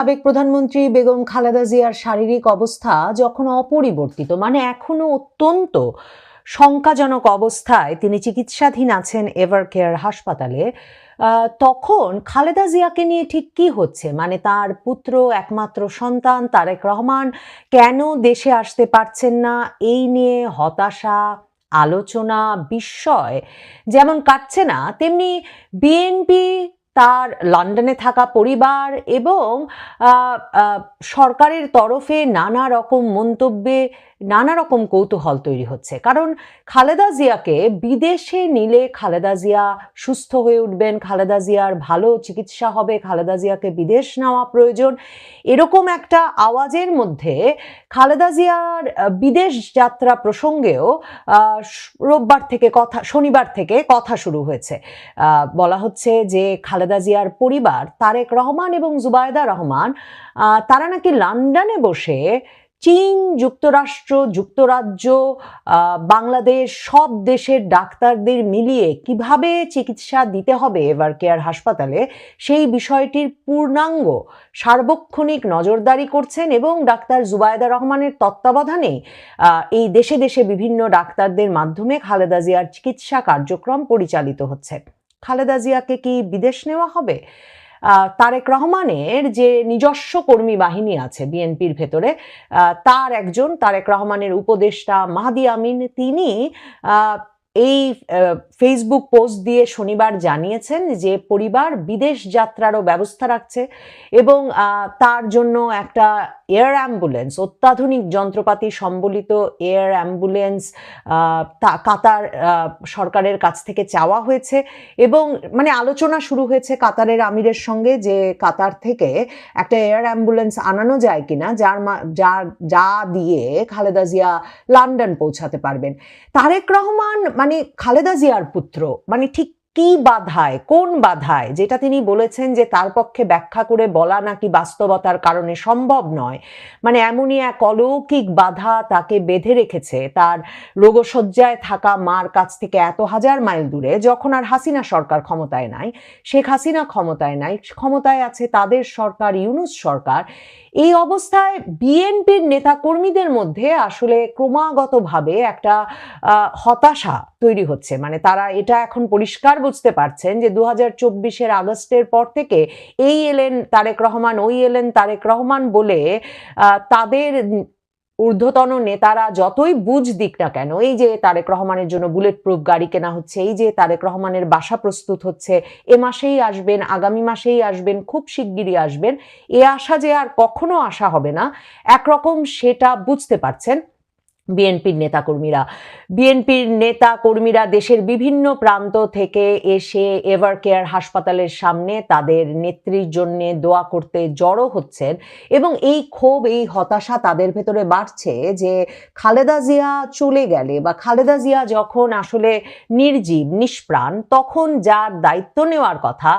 সাবেক প্রধানমন্ত্রী বেগম খালেদা জিয়ার শারীরিক অবস্থা যখন অপরিবর্তিত মানে এখনও অত্যন্ত শঙ্কাজনক অবস্থায় তিনি চিকিৎসাধীন আছেন এভার কেয়ার হাসপাতালে তখন খালেদা জিয়াকে নিয়ে ঠিক কি হচ্ছে? মানে তার পুত্র, একমাত্র সন্তান তারেক রহমান কেন দেশে আসতে পারছেন না? এই নিয়ে হতাশা, আলোচনা, বিস্ময় যেমন কাটছে না, তেমনি বিএনপি তার লন্ডনে থাকা পরিবার এবং সরকারের তরফে নানা রকম মন্তব্যে নানা রকম কৌতূহল তৈরি হচ্ছে। কারণ খালেদা জিয়াকে বিদেশে নিলে খালেদা জিয়া সুস্থ হয়ে উঠবেন, খালেদা জিয়ার ভালো চিকিৎসা হবে, খালেদা জিয়াকে বিদেশ নেওয়া প্রয়োজন। এরকম একটা আওয়াজের মধ্যে খালেদা জিয়ার বিদেশ যাত্রা প্রসঙ্গেও রোববার থেকে কথা, শনিবার থেকে কথা শুরু হয়েছে। বলা হচ্ছে যে খালেদা জিয়ার পরিবার তারেক রহমান এবং জুবায়দা রহমান তারা নাকি লন্ডনে বসে চীন যুক্তরাষ্ট্র, যুক্তরাজ্য বাংলাদেশ সব দেশের ডাক্তারদের মিলিয়ে কীভাবে চিকিৎসা দিতে হবে এভার কেয়ার হাসপাতালে, সেই বিষয়টির পূর্ণাঙ্গ সার্বক্ষণিক নজরদারি করছেন এবং ডাক্তার জুবায়দা রহমানের তত্ত্বাবধানে এই দেশে দেশে বিভিন্ন ডাক্তারদের মাধ্যমে খালেদা জিয়ার চিকিৎসা কার্যক্রম পরিচালিত হচ্ছে। খালেদা জিয়াকে কি বিদেশ নেওয়া হবে? তারেক রহমানের যে নিজস্ব কর্মী বাহিনী আছে বিএনপির ভেতরে তার একজন তারেক রহমানের উপদেষ্টা মাহাদি আমিন, তিনি এই ফেসবুক পোস্ট দিয়ে শনিবার জানিয়েছেন যে পরিবার বিদেশ যাত্রারও ব্যবস্থা রাখছে এবং তার জন্য একটা এয়ার অ্যাম্বুলেন্স অত্যাধুনিক যন্ত্রপাতি সম্বলিত এয়ার অ্যাম্বুলেন্স কাতার সরকারের কাছ থেকে চাওয়া হয়েছে এবং মানে আলোচনা শুরু হয়েছে কাতারের আমিরের সঙ্গে যে কাতার থেকে একটা এয়ার অ্যাম্বুলেন্স আনানো যায় কিনা, যার যা যা দিয়ে খালেদা জিয়া লন্ডন পৌঁছাতে পারবেন। তারেক রহমান মানে খালেদা জিয়ার পুত্র মানে ঠিক কি বাধায়, কোন বাধায়, যেটা তিনি বলেছেন যে তার পক্ষে ব্যাখ্যা করে বলা নাকি বাস্তবতার কারণে সম্ভব নয়। মানে এমনই এক অলৌকিক বাধা তাকে বেঁধে রেখেছে তার রোগশয্যায় থাকা মার কাছ থেকে এত হাজার মাইল দূরে, যখন আর হাসিনা সরকার ক্ষমতায় নাই। শেখ হাসিনা ক্ষমতায় নাই, ক্ষমতায় আছে তাদের সরকার, ইউনুস সরকার। এই অবস্থায় বিএনপির নেতাকর্মীদের মধ্যে আসলে ক্রমাগতভাবে একটা হতাশা তৈরি হচ্ছে। মানে তারা এটা এখন পরিষ্কার বুঝতে পারছেন যে দু হাজার চব্বিশের আগস্টের পর থেকে এই এলেন তারেক রহমান, ওই এলেন তারেক রহমান বলে তাদের ঊর্ধ্বতন নেতারা যতই বুঝ দিক না কেন, এই যে তারেক রহমানের জন্য বুলেট প্রুফ গাড়ি কেনা হচ্ছে, এই যে তারেক রহমানের বাসা প্রস্তুত হচ্ছে, এ মাসেই আসবেন, আগামী মাসেই আসবেন, খুব শিগগিরই আসবেন, এ আশা যে আর কখনো আশা হবে না, একরকম সেটা বুঝতে পারছেন। বিএনপির নেতাকর্মীরা। বিএনপির নেতা কর্মীরা দেশের বিভিন্ন প্রান্ত থেকে এসে এভার কেয়ার হাসপাতালের সামনে তাদের নেত্রীর জন্য দোয়া করতে জড়ো হচ্ছেন এবং এই ক্ষোভ, এই হতাশা তাদের ভেতরে বাড়ছে যে খালেদা জিয়া চলে গেলে বা খালেদা জিয়া যখন আসলে নির্জীব, নিষ্প্রাণ, তখন যার দায়িত্ব নেওয়ার কথা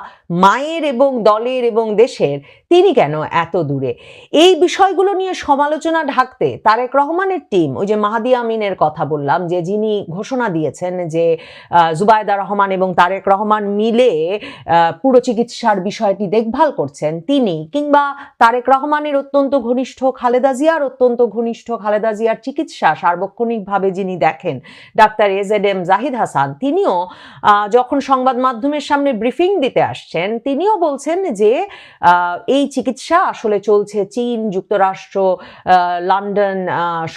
মায়ের এবং দলের এবং দেশের তিনি কেন এত দূরে? এই বিষয়গুলো নিয়ে সমালোচনা ঢাকতে তারেক রহমানের টিম ওই যে মাহাদি আমিনের কথা বললাম যে যিনি ঘোষণা দিয়েছেন যে জুবায়দা রহমান এবং তারেক রহমান মিলে পুরো চিকিৎসার বিষয়টি দেখভাল করছেন তিনি কিংবা তারেক রহমানের অত্যন্ত ঘনিষ্ঠ খালেদা জিয়ার অত্যন্ত ঘনিষ্ঠ খালেদা জিয়ার চিকিৎসা সার্বক্ষণিকভাবে যিনি দেখেন doctor A Z M Zahid Hasan তিনিও যখন সংবাদ মাধ্যমের সামনে ব্রিফিং দিতে আসছেন তিনিও বলছেন যে আহ, এই চিকিৎসা আসলে চলছে চীন, যুক্তরাষ্ট্র লন্ডন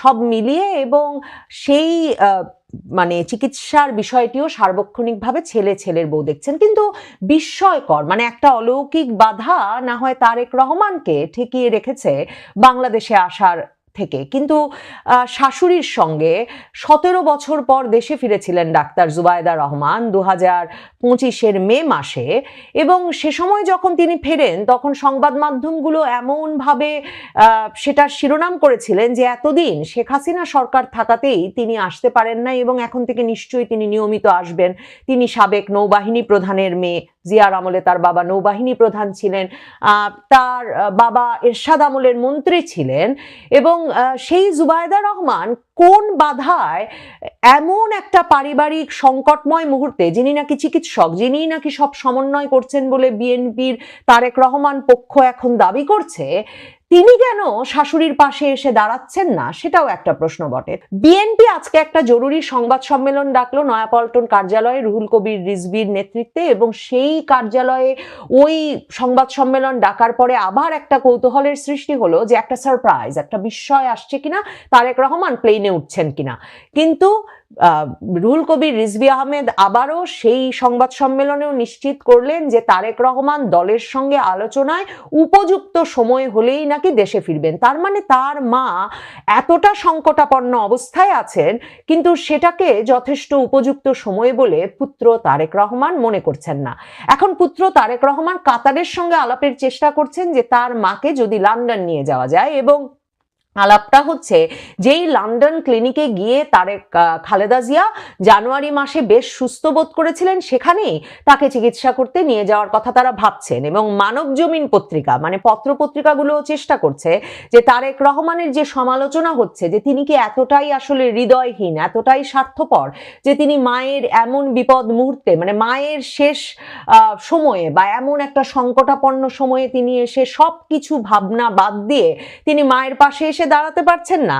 সব মিলিয়ে এবং সেই মানে চিকিৎসার বিষয়টিও সার্বক্ষণিকভাবে ছেলে ছেলের বউ দেখছেন। কিন্তু বিস্ময়কর মানে একটা অলৌকিক বাধা না হয় তারেক রহমানকে ঠেকিয়ে রেখেছে বাংলাদেশে আসার থেকে। কিন্তু শাশুড়ির সঙ্গে সতেরো বছর পর দেশে ফিরেছিলেন ডাক্তার জুবায়দা রহমান দু হাজার পঁচিশের মে মাসে এবং সে সময় যখন তিনি ফেরেন তখন সংবাদ মাধ্যমগুলো এমনভাবে সেটার শিরোনাম করেছিলেন যে এতদিন শেখ হাসিনা সরকার থাকাতেই তিনি আসতে পারেন নাই এবং এখন থেকে নিশ্চয়ই তিনি নিয়মিত আসবেন। তিনি সাবেক নৌবাহিনী প্রধানের মেয়ে। জিয়ার আমলে তার বাবা নৌবাহিনী প্রধান ছিলেন তার বাবা এরশাদ আমলের মন্ত্রী ছিলেন এবং সেই জুবায়দা রহমান কোন বাধায় এমন একটা পারিবারিক সংকটময় মুহূর্তে যিনি নাকি চিকিৎসক, যিনি নাকি সব সমন্বয় করছেন বলে বিএনপির তারেক রহমান পক্ষ এখন দাবি করছে তিনি কেন শাশুড়ির পাশে এসে দাঁড়াচ্ছেন না? সেটাও একটা প্রশ্ন বটে। বিএনপি আজকে একটা জরুরি সংবাদ সম্মেলন ডাকলো নয়াপল্টন কার্যালয়ে রুহুল কবির রিজভির নেতৃত্বে এবং সেই কার্যালয়ে ওই সংবাদ সম্মেলন ডাকার পরে আবার একটা কৌতূহলের সৃষ্টি হলো যে একটা সারপ্রাইজ একটা বিস্ময় আসছে কিনা? তারেক রহমান প্লেনে উঠছেন কিনা? কিন্তু রুহুল কবির রিজভি আহমেদ আবারও সেই সংবাদ সম্মেলনেও নিশ্চিত করলেন যে তারেক রহমান দলের সঙ্গে আলোচনায় উপযুক্ত সময় হলেই নাকি দেশে ফিরবেন। তার মানে তার মা এতটা সংকটাপন্ন অবস্থায় আছেন, কিন্তু সেটাকে যথেষ্ট উপযুক্ত সময় বলে পুত্র তারেক রহমান মনে করছেন না। এখন পুত্র তারেক রহমান কাতারের সঙ্গে আলাপের চেষ্টা করছেন যে তার মাকে যদি লন্ডন নিয়ে যাওয়া যায় এবং আলাপটা হচ্ছে যেই লন্ডন ক্লিনিকে গিয়ে তারেক খালেদা জিয়া জানুয়ারি মাসে বেশ সুস্থ বোধ করেছিলেন, সেখানেই তাকে চিকিৎসা করতে নিয়ে যাওয়ার কথা তারা ভাবছেন এবং মানব জমিন পত্রিকা মানে পত্র পত্রিকাগুলো চেষ্টা করছে যে তারেক রহমানের যে সমালোচনা হচ্ছে যে তিনি কি এতটাই আসলে হৃদয়হীন, এতটাই স্বার্থপর যে তিনি মায়ের এমন বিপদ মুহূর্তে মানে মায়ের শেষ সময়ে বা এমন একটা সংকটাপন্ন সময়ে তিনি এসে সব কিছু ভাবনা বাদ দিয়ে তিনি মায়ের পাশে এসে দাঁড়াতে পারছেন না।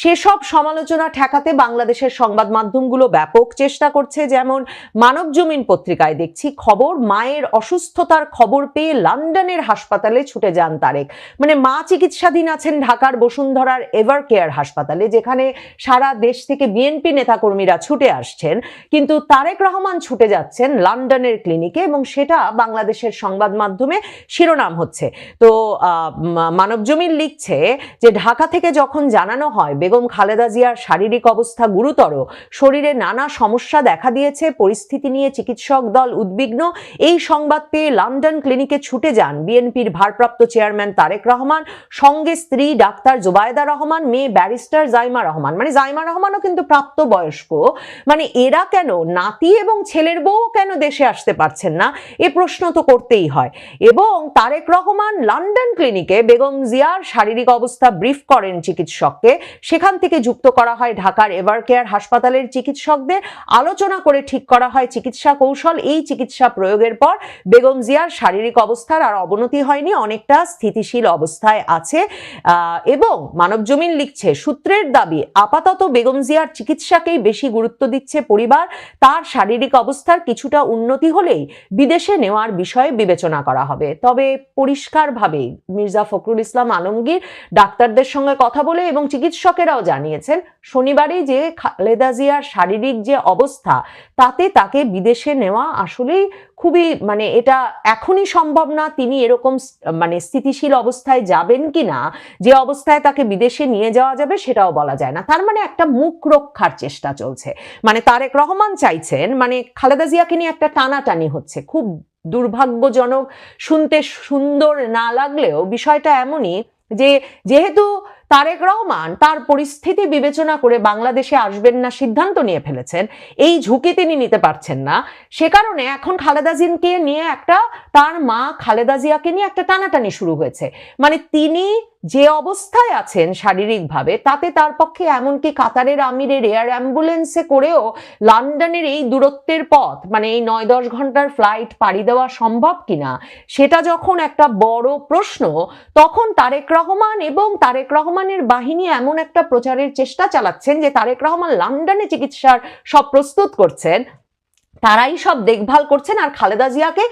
সেসব সমালোচনা ঠেকাতে বাংলাদেশের সংবাদ মাধ্যমগুলো ব্যাপক চেষ্টা করছে, যেমন মানব জমিন পত্রিকায় দেখছি, খবর, মায়ের অসুস্থতার খবর পেয়ে লন্ডনের হাসপাতালে ছুটে যান তারেক। মানে মা চিকিৎসাধীন আছেন ঢাকার বসুন্ধরার এভার কেয়ার হাসপাতালে, যেখানে সারা দেশ থেকে বিএনপি নেতাকর্মীরা ছুটে আসছেন। কিন্তু তারেক রহমান ছুটে যাচ্ছেন লন্ডনের ক্লিনিকে এবং সেটা বাংলাদেশের সংবাদ মাধ্যমে শিরোনাম হচ্ছে। তো মানবজমিন লিখছে যে ঢাকা থেকে যখন জানানো হয় বেগম খালেদা জিয়ার শারীরিক অবস্থা গুরুতর, শরীরে নানা সমস্যা দেখা দিয়েছে, পরিস্থিতি নিয়ে চিকিৎসক দল উদ্বিগ্ন, এই সংবাদ পেয়ে লন্ডন ক্লিনিকে ছুটে যান বিএনপির ভারপ্রাপ্ত চেয়ারম্যান তারেক রহমান, সঙ্গে স্ত্রী ডাক্তার জুবায়দা রহমান, মেয়ে ব্যারিস্টার জাইমা রহমান। মানে জাইমা রহমানও কিন্তু প্রাপ্ত বয়স্ক মানে এরা কেন, নাতি এবং ছেলের বউ কেন দেশে আসতে পারছেন না? এ প্রশ্ন তো করতেই হয়। এবং তারেক রহমান লন্ডন ক্লিনিকে বেগম জিয়ার শারীরিক অবস্থা ব্রিফ করেন চিকিৎসককে। সেখান থেকে যুক্ত করা হয় ঢাকার এভার কেয়ার হাসপাতালের চিকিৎসকদের। আলোচনা করে ঠিক করা হয় চিকিৎসা কৌশল। এই চিকিৎসা প্রয়োগের পর বেগম জিয়ার শারীরিক অবস্থার আর অবনতি হয়নি, অনেকটা স্থিতিশীল অবস্থায় আছে। এবং মানবজমিন লিখছে, সূত্রের দাবি, আপাতত বেগম জিয়ার চিকিৎসাকেই বেশি গুরুত্ব দিচ্ছে পরিবার। তার শারীরিক অবস্থার কিছুটা উন্নতি হলেই বিদেশে নেওয়ার বিষয়ে বিবেচনা করা হবে। তবে পরিষ্কারভাবে মির্জা ফখরুল ইসলাম আলমগীর ডাক্তারদের সঙ্গে কথা বলে এবং চিকিৎসকেরাও জানিয়েছেন শনিবারে যে খালেদা জিয়ার শারীরিক যে অবস্থা, তাতে তাকে বিদেশে নেওয়া আসলেই খুবই মানে এটা এখনই সম্ভব না তিনি এরকম মানে স্থিতিশীল অবস্থায় যাবেন কি না, যে অবস্থায় তাকে বিদেশে নিয়ে যাওয়া যাবে সেটাও বলা যায় না। তার মানে একটা মুখ রক্ষার চেষ্টা চলছে। মানে তারেক রহমান চাইছেন মানে খালেদা জিয়াকে নিয়ে একটা টানাটানি হচ্ছে। খুব দুর্ভাগ্যজনক, শুনতে সুন্দর না লাগলেও বিষয়টা এমনই যে, যেহেতু তারেক রহমান তার পরিস্থিতি বিবেচনা করে বাংলাদেশে আসবেন না সিদ্ধান্ত নিয়ে ফেলেছেন। এই ঝুঁকি তিনি নিতে পারছেন না। সে কারণে এখন খালেদা জিনকে নিয়ে একটা, তার মা খালেদা জিয়াকে নিয়ে একটা টানাটানি শুরু হয়েছে। মানে তিনি যে অবস্থায় আছেন শারীরিকভাবে, তাতে তার পক্ষে এমনকি কাতারের আমিরের এয়ার অ্যাম্বুলেন্সে করেও লন্ডনের এই দূরত্বের পথ মানে এই নয় দশ ঘণ্টার ফ্লাইট পাড়ি দেওয়া সম্ভব কিনা, সেটা যখন একটা বড় প্রশ্ন, তখন তারেক রহমান এবং তারেক রহমানের বাহিনী এমন একটা প্রচারের চেষ্টা চালাচ্ছেন যে তারেক রহমান লন্ডনে চিকিৎসার সব প্রস্তুত করছেন, তারাই সব দেখভাল করছেন আর খালেদা জিয়াকে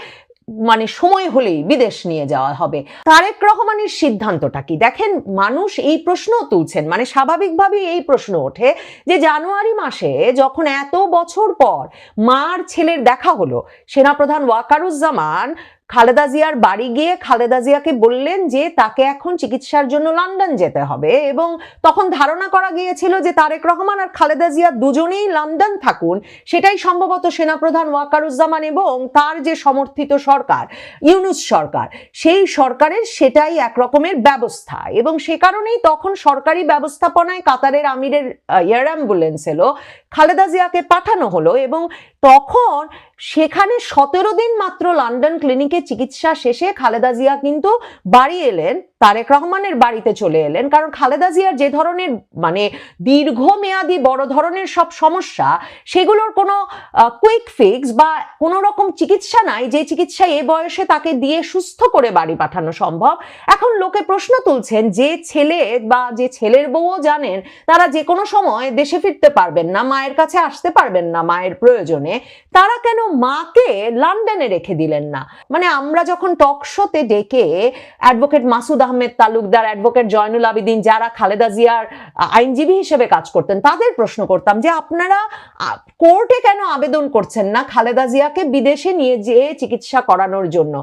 মানে সময় হলেই বিদেশ নিয়ে যাওয়া হবে। তারেক রহমানের সিদ্ধান্তটা কি? দেখেন, মানুষ এই প্রশ্ন তুলছেন। মানে স্বাভাবিকভাবেই এই প্রশ্ন ওঠে যে জানুয়ারি মাসে যখন এত বছর পর মার ছেলের দেখা হলো, সেনাপ্রধান ওয়াকারুজ্জামান খালেদা জিয়ার বাড়ি গিয়ে খালেদা জিয়াকে বললেন যে তাকে এখন চিকিৎসার জন্য লন্ডন যেতে হবে এবং তখন ধারণা করা গিয়েছিল যে তারেক রহমান আর খালেদা জিয়া দুজনেই লন্ডন থাকুন। সেটাই সম্ভবত সেনাপ্রধান ওয়াকারুজ্জামান এবং তার যে সমর্থিত সরকার, ইউনুস সরকার, সেই সরকারের সেটাই এক রকমের ব্যবস্থা এবং সে কারণেই তখন সরকারি ব্যবস্থাপনায় কাতারের আমিরের এয়ার অ্যাম্বুলেন্স এলো। খালেদা জিয়াকে পাঠানো হলো এবং তখন সেখানে সতেরো দিন মাত্র লন্ডন ক্লিনিকে চিকিৎসা শেষে খালেদা জিয়া কিন্তু বাড়ি এলেন, তারেক রহমানের বাড়িতে চলে এলেন। কারণ খালেদা জিয়ার যে ধরনের মানে দীর্ঘমেয়াদী বড় ধরনের সব সমস্যা, সেগুলোর কোনো কুইক ফিক্স বা কোনো রকম চিকিৎসা নাই। যে চিকিৎসা এ বয়সে তাকে দিয়ে সুস্থ করে বাড়ি পাঠানো সম্ভব। এখন লোকে প্রশ্ন তুলছেন, যে ছেলে বা যে ছেলের বউও জানেন, তারা যে কোনো সময় দেশে ফিরতে পারবেন না। মায়ের কাছে আসতে পারবেন না মায়ের প্রয়োজনে, তারা কেন মাকে লন্ডনে রেখে দিলেন না? মানে আমরা যখন টক শোতে ডেকে অ্যাডভোকেট মাসুদ আহমেদ তালুকদার অ্যাডভোকেট জয়নুল আবিদিন, যারা খালেদা জিয়ার আইনজীবী হিসেবে কাজ করতেন, তাদের প্রশ্ন করতাম যে আপনারা কোর্টে কেন আবেদন করছেন না খালেদা জিয়াকে বিদেশে নিয়ে যেয়ে চিকিৎসা করানোর জন্য?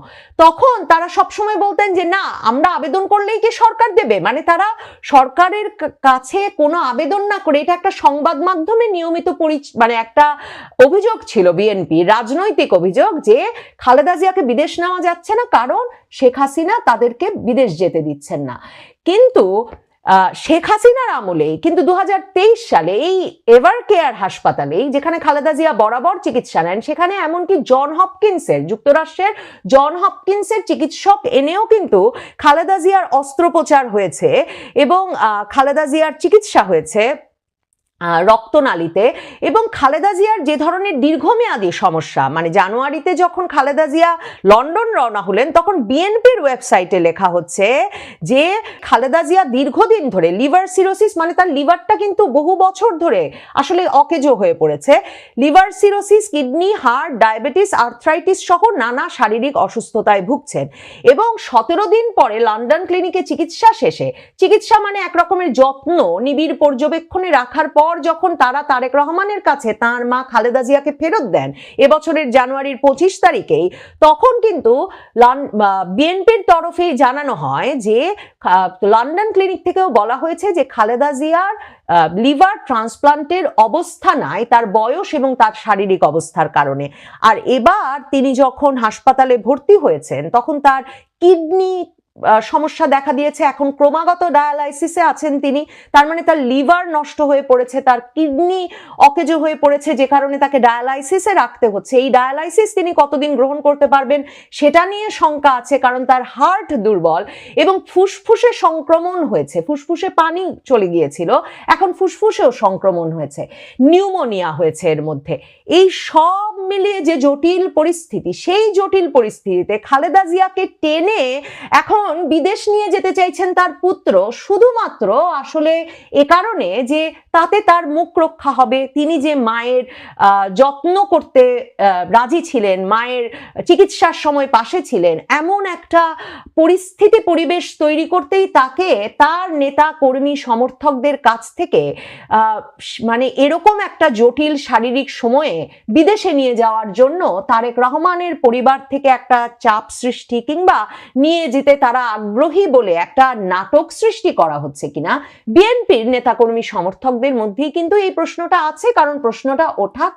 তখন তারা সবসময় বলতেন যে না, আমরা আবেদন করলেই কি সরকার দেবে? মানে তারা সরকারের কাছে কোনো আবেদন না করে, এটা একটা সংবাদ মাধ্যমে নিয়মিত মানে একটা অভিযোগ ছিল বিএনপি, রাজনৈতিক অভিযোগ যে খালেদা জিয়াকে বিদেশ নেওয়া যাচ্ছে না কারণ শেখ হাসিনা তাদেরকে বিদেশ যেতে দিচ্ছেন না। কিন্তু শেখ হাসিনার আমলেই কিন্তু দুহাজার তেইশ সালে এই এভার কেয়ার হাসপাতালেই যেখানে খালেদা জিয়া বরাবর চিকিৎসা নেন, সেখানে এমনকি জন হপকিন্সের, যুক্তরাষ্ট্রের জন হপকিন্সের চিকিৎসক এনেও কিন্তু খালেদা জিয়ার অস্ত্রোপচার হয়েছে এবং খালেদা জিয়ার চিকিৎসা হয়েছে রক্তনালীতে এবং খালেদা জিয়ার যে ধরনের দীর্ঘমেয়াদী সমস্যা মানে জানুয়ারিতে যখন খালেদা জিয়া লন্ডন রওনা হলেন, তখন বিএনপির ওয়েবসাইটে লেখা হচ্ছে যে খালেদা জিয়া দীর্ঘদিন ধরে লিভার সিরোসিস মানে তার লিভারটা কিন্তু বহু বছর ধরে আসলে অকেজো হয়ে পড়েছে। Liver cirrhosis, kidney heart diabetes, arthritis সহ নানা শারীরিক অসুস্থতায় ভুগছেন এবং সতেরো দিন পরে লন্ডন ক্লিনিকে চিকিৎসা শেষে, চিকিৎসা মানে এক রকমের যত্ন নিবিড় পর্যবেক্ষণে রাখার পর যখন তারা তারেক রহমানের কাছে তার মা খালেদা জিয়াকে ফেরত দেন, এবছরের জানুয়ারির পঁচিশ তারিখেই, তখন কিন্তু বিএনপির তরফেই জানানো হয় যে লন্ডন ক্লিনিক থেকেও বলা হয়েছে যে খালেদা জিয়ার লিভার ট্রান্সপ্লান্টের অবস্থা নাই তার বয়স এবং তার শারীরিক অবস্থার কারণে। আর এবার তিনি যখন হাসপাতালে ভর্তি হয়েছেন, তখন তার কিডনি সমস্যা দেখা দিয়েছে। এখন ক্রমাগত ডায়ালাইসিসে আছেন তিনি। তার মানে তার লিভার নষ্ট হয়ে পড়েছে, তার কিডনি অকেজো হয়ে পড়েছে, যে কারণে তাকে ডায়ালাইসিসে রাখতে হচ্ছে। এই ডায়ালাইসিস তিনি কতদিন গ্রহণ করতে পারবেন সেটা নিয়ে শঙ্কা আছে, কারণ তার হার্ট দুর্বল এবং ফুসফুসে সংক্রমণ হয়েছে। ফুসফুসে পানি চলে গিয়েছিল, এখন ফুসফুসেও সংক্রমণ হয়েছে। নিউমোনিয়া হয়েছে এর মধ্যে। এই সব মিলিয়ে যে জটিল পরিস্থিতি, সেই জটিল পরিস্থিতিতে খালেদা জিয়াকে টেনে এখন বিদেশ নিয়ে যেতে চাইছেন তার পুত্র। শুধুমাত্র আসলে এ কারণে যে তাতে তার মুখ রক্ষা হবে, তিনি যে মায়ের যত্ন করতে রাজি ছিলেন, মায়ের চিকিৎসার সময় পাশে ছিলেন, এমন একটা পরিস্থিতি পরিবেশ তৈরি করতেই তাকে তার নেতা, কর্মী, সমর্থকদের কাছ থেকে মানে এরকম একটা জটিল শারীরিক সময়ে বিদেশে নিয়ে যাওয়ার জন্য তারেক রহমানের পরিবার থেকে একটা চাপ সৃষ্টি কিংবা নিয়ে যেতে তারা আগ্রহী বলে একটা নাটক সৃষ্টি করা হচ্ছে কিনা? বিএনপির নেতাকর্মী সমর্থকদের মধ্যেই কিন্তু এই প্রশ্নটা আছে, কারণ প্রশ্নটা ওঠা